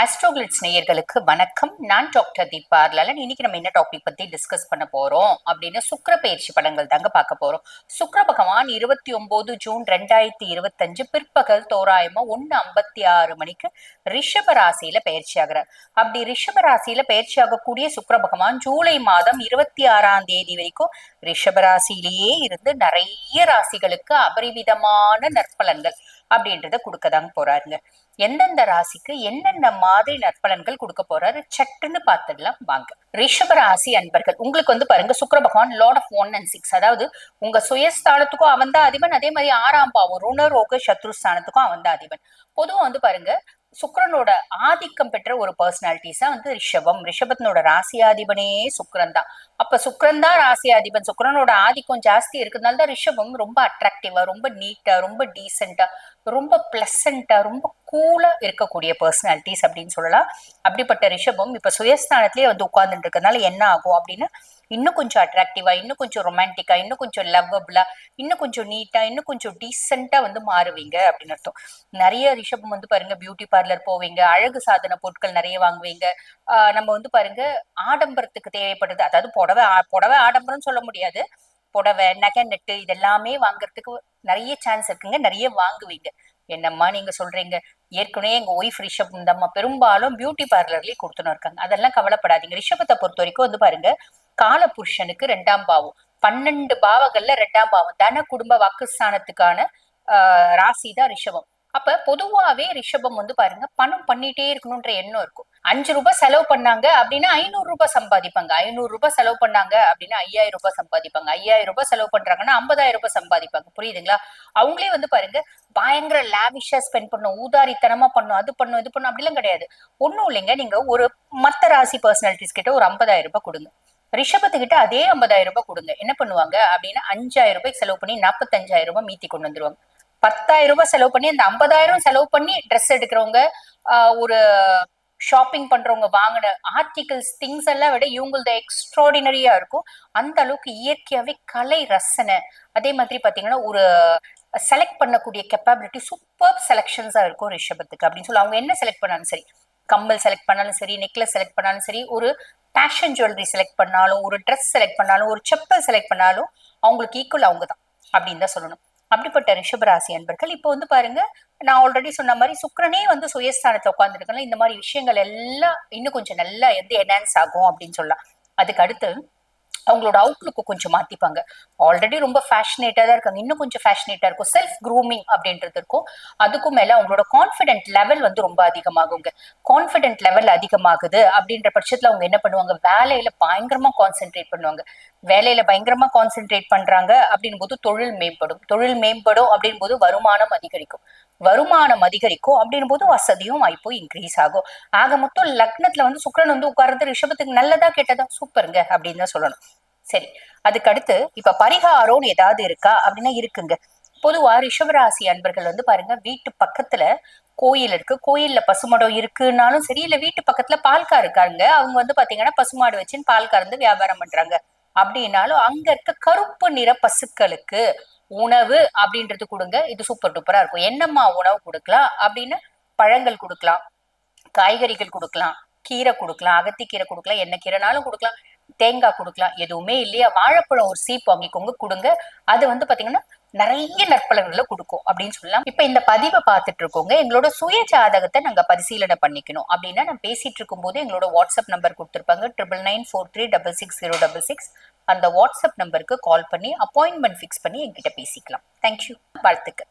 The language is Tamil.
ஆஸ்ட்ரோகிளிட்ஸ் நேயர்களுக்கு வணக்கம். நான் டாக்டர் தீபா லலன் இன்னைக்கு நம்ம என்ன டாபிக் பத்தி டிஸ்கஸ் பண்ண போறோம் அப்படின்னு சுக்கர பயிற்சி படங்கள் தாங்க பார்க்க போறோம். சுக்கர பகவான் இருபத்தி ஒன்பது ஜூன் ரெண்டாயிரத்தி இருபத்தஞ்சு பிற்பகல் தோராயமா ஒன்னு ஐம்பத்தி ஆறு மணிக்கு ரிஷப ராசியில பயிற்சி ஆகிறார். அப்படி ரிஷப ராசியில பயிற்சி ஆகக்கூடிய சுக்கர பகவான் ஜூலை மாதம் இருபத்தி ஆறாம் தேதி வரைக்கும் ரிஷப ராசியிலேயே இருந்து நிறைய ராசிகளுக்கு அபரிவிதமான நற்பலன்கள். அப்படின்றத கொடுக்கதாங்க போறாருங்க. எந்தெந்த ராசிக்கு என்னென்ன மாதிரி நற்பலன்கள் கொடுக்க போறாரு சட்டுன்னு பார்த்துடலாம் வாங்க. ரிஷப ராசி அன்பர்கள் உங்களுக்கு வந்து பாருங்க சுக்கர பகவான் lord of one and six அதாவது உங்க சுயஸ்தானத்துக்கும் அவன் தான் அதிபன் அதே மாதிரி ஆறாம் பாவம் ருணரோக சத்ருஸ்தானத்துக்கும் அவன் தான் அதிபன். பொதுவா வந்து பாருங்க சுக்கரனோட ஆதிக்கம் பெற்ற ஒரு பர்சனாலிட்டிஸா வந்து ரிஷபம். ரிஷபத்தினோட ராசியாதிபனே சுக்கரன் தான். அப்ப சுக்கரன் தான் ராசியாதிபன். சுக்கரனோட ஆதிக்கம் ஜாஸ்தி இருக்கிறதுனால தான் ரிஷபம் ரொம்ப அட்ராக்டிவா ரொம்ப நீட்டா ரொம்ப டீசெண்டா ரொம்ப பிளசண்டா ரொம்ப கூலா இருக்கக்கூடிய பர்சனாலிட்டிஸ் அப்படின்னு சொல்லலாம். அப்படிப்பட்ட ரிஷபம் இப்ப சுயஸ்தானத்திலேயே வந்து உட்கார்ந்துட்டு இருக்கிறதுனால என்ன ஆகும் அப்படின்னா இன்னும் கொஞ்சம் அட்ராக்டிவா இன்னும் கொஞ்சம் ரொமான்டிக்கா இன்னும் கொஞ்சம் லவ்வபிளா இன்னும் கொஞ்சம் நீட்டா இன்னும் கொஞ்சம் டீசெண்டா வந்து மாறுவீங்க அப்படின்னு அர்த்தம். நிறைய ரிஷபம் வந்து பாருங்க பியூட்டி பார்லர் போவீங்க அழகு சாதன பொருட்கள் நிறைய வாங்குவீங்க. ஆஹ் நம்ம வந்து பாருங்க ஆடம்பரத்துக்கு தேவைப்படுது. அதாவது புடவை புடவை ஆடம்பரம்னு சொல்ல முடியாது. புடவை நகை நெட்டு இதெல்லாமே வாங்குறதுக்கு நிறைய சான்ஸ் இருக்குங்க. நிறைய வாங்குவீங்க. என்னம்மா நீங்க சொல்றீங்க? ஏற்கனவே எங்க ஒய்ஃப் ரிஷப் இந்தம்மா பெரும்பாலும் பியூட்டி பார்லர்லயே கொடுத்துன்னு இருக்காங்க. அதெல்லாம் கவலைப்படாதீங்க. ரிஷபத்தை பொறுத்த வரைக்கும் வந்து பாருங்க கால புருஷனுக்கு ரெண்டாம் பாவம். பன்னெண்டு பாவங்கள்ல ரெண்டாம் பாவம். தன குடும்ப வாக்குஸ்தானத்துக்கான ஆஹ் ராசி தான் ரிஷபம். அப்ப பொதுவாவே ரிஷபம் வந்து பாருங்க பணம் பண்ணிட்டே இருக்கணும்ன்ற எண்ணம் இருக்கும். அஞ்சு ரூபாய் செலவு பண்ணாங்க அப்படின்னா ஐநூறு ரூபாய் சம்பாதிப்பாங்க. ஐநூறு ரூபாய் செலவு பண்ணாங்க அப்படின்னா ஐயாயிரம் ரூபாய் சம்பாதிப்பாங்க. ஐயாயிரம் ரூபாய் செலவு பண்றாங்கன்னா ஐம்பதாயிரம் ரூபாய் சம்பாதிப்பாங்க. புரியுதுங்களா? அவங்களே வந்து பாருங்க பயங்கர லாவிஷா ஸ்பெண்ட் பண்ணும். ஊதாரித்தனமா பண்ணும். அது பண்ணும் இது பண்ணும். அப்படிலாம் கிடையாது. ஒண்ணும் இல்லைங்க. நீங்க ஒரு மத்த ராசி பர்சனாலிட்டிஸ் கிட்ட ஒரு ஐம்பதாயிரம் ரூபாய் கொடுங்க. ரிஷபத்துக்கிட்ட அதே ஐம்பதாயிரம் ரூபாய் கொடுங்க. என்ன பண்ணுவாங்க? அப்படின்னா அஞ்சாயிரம் ரூபாய்க்கு செலவு பண்ணி நாற்பத்தஞ்சாயிரம் ரூபாய் மீத்தி கொண்டு வந்துருவாங்க. பத்தாயிரம் ரூபாய் செலவு பண்ணி அந்த ஐம்பதாயிரம் செலவு பண்ணி ட்ரெஸ் எடுக்கிறவங்க ஒரு ஷாப்பிங் பண்றவங்க வாங்கின ஆர்டிகிள்ஸ் திங்ஸ் எல்லாம் விட இவங்களது எக்ஸ்ட்ராடினரியா இருக்கும். அந்த அளவுக்கு இயற்கையாவே கலை ரசனை. அதே மாதிரி பாத்தீங்கன்னா ஒரு செலக்ட் பண்ணக்கூடிய கெப்பாபிலிட்டி சூப்பர் செலெக்ஷன்ஸா இருக்கும் ரிஷபத்துக்கு. அப்படின்னு சொல்லி அவங்க என்ன செலக்ட் பண்ணாலும் சரி கம்மல் செலக்ட் பண்ணாலும் சரி நெக்லஸ் செலக்ட் பண்ணாலும் சரி ஒரு ஃபேஷன் ஜுவல்லரி செலக்ட் பண்ணாலும் ஒரு ட்ரெஸ் செலக்ட் பண்ணாலும் ஒரு செப்பல் செலக்ட் பண்ணாலும் அவங்களுக்கு ஈக்குவல் அவங்க தான் அப்படின்னு தான் சொல்லணும். அப்படிப்பட்ட ரிஷபராசி அன்பர்கள் இப்போ வந்து பாருங்க நான் ஆல்ரெடி சொன்ன மாதிரி சுக்கரனே வந்து சுயஸ்தானத்தை உட்காந்துருக்கனால இந்த மாதிரி விஷயங்கள் எல்லாம் இன்னும் கொஞ்சம் நல்லா வந்து என்ஹான்ஸ் ஆகும் அப்படின்னு சொல்லலாம். அதுக்கு அடுத்து அவங்களோட அவுட்லுக்கு கொஞ்சம் மாத்திப்பாங்க. ஆல்ரெடி ரொம்ப ஃபேஷனேட்டாக தான் இருக்காங்க. இன்னும் கொஞ்சம் ஃபேஷனேட்டா இருக்கும். செல்ஃப் க்ரூமிங் அப்படின்றது இருக்கும். அதுக்கும் மேல அவங்களோட கான்ஃபிடென்ட் லெவல் வந்து ரொம்ப அதிகமாகுங்க. கான்ஃபிடென்ட் லெவல் அதிகமாகுது அப்படின்ற பட்சத்துல அவங்க என்ன பண்ணுவாங்க? வேலையில பயங்கரமா கான்சென்ட்ரேட் பண்ணுவாங்க. வேலையில பயங்கரமா கான்சென்ட்ரேட் பண்றாங்க அப்படின் போது தொழில் மேம்படும். தொழில் மேம்படும் அப்படின் போது வருமானம் அதிகரிக்கும். வருமானம் அதிகரிக்கும் அப்படின் போது வசதியும் வாய்ப்பும் இன்க்ரீஸ் ஆகும். ஆக மொத்தம் லக்னத்துல வந்து சுக்கிரன் வந்து உட்கார்றது ரிஷபத்துக்கு நல்லதா கெட்டதா? சூப்பருங்க அப்படின்னு தான் சொல்லணும். சரி அதுக்கு அடுத்து இப்ப பரிகாரம்னு ஏதாவது இருக்கா அப்படின்னா இருக்குங்க. பொதுவா ரிஷபராசி அன்பர்கள் வந்து பாருங்க வீட்டு பக்கத்துல கோயில் இருக்கு. கோயில்ல பசுமாடம் இருக்குன்னாலும் சரி இல்ல வீட்டு பக்கத்துல பால்கா இருக்காங்க. அவங்க வந்து பாத்தீங்கன்னா பசுமாடு வச்சுன்னு பால் கறந்து வியாபாரம் பண்றாங்க. அப்படின்னாலும் அங்க இருக்க கருப்பு நிற பசுக்களுக்கு உணவு அப்படின்றது கொடுங்க. இது சூப்பர் டூப்பரா இருக்கும். என்னம்மா உணவு கொடுக்கலாம்? அப்படின்னு பழங்கள் கொடுக்கலாம். காய்கறிகள் கொடுக்கலாம். கீரை கொடுக்கலாம். அகத்திக்கீரை கொடுக்கலாம். என்ன கீரைனாலும் கொடுக்கலாம். தேங்காய் கொடுக்கலாம். எதுவுமே இல்லையா? வாழைப்பழம் ஒரு சீப் வாங்கிக்கோங்க. கொடுங்க. அது வந்து பாத்தீங்கன்னா நிறைய நற்பலன்களை கொடுக்கும் அப்படின்னு சொல்லலாம். இப்ப இந்த பதிவை பார்த்துட்டு இருக்கோங்க. எங்களோட சுய ஜாதகத்தை நாங்க பரிசீலனை பண்ணிக்கணும். அப்படின்னா நான் பேசிட்டு இருக்கும்போது எங்களோட வாட்ஸ்அப் நம்பர் கொடுத்துருப்பாங்க. Triple nine four three double six zero double six அந்த வாட்ஸ்அப் நம்பருக்கு கால் பண்ணி அப்பாயின்மெண்ட் ஃபிக்ஸ் பண்ணி என்கிட்ட பேசிக்கலாம். தேங்க்யூ வாழ்த்துக்கள்.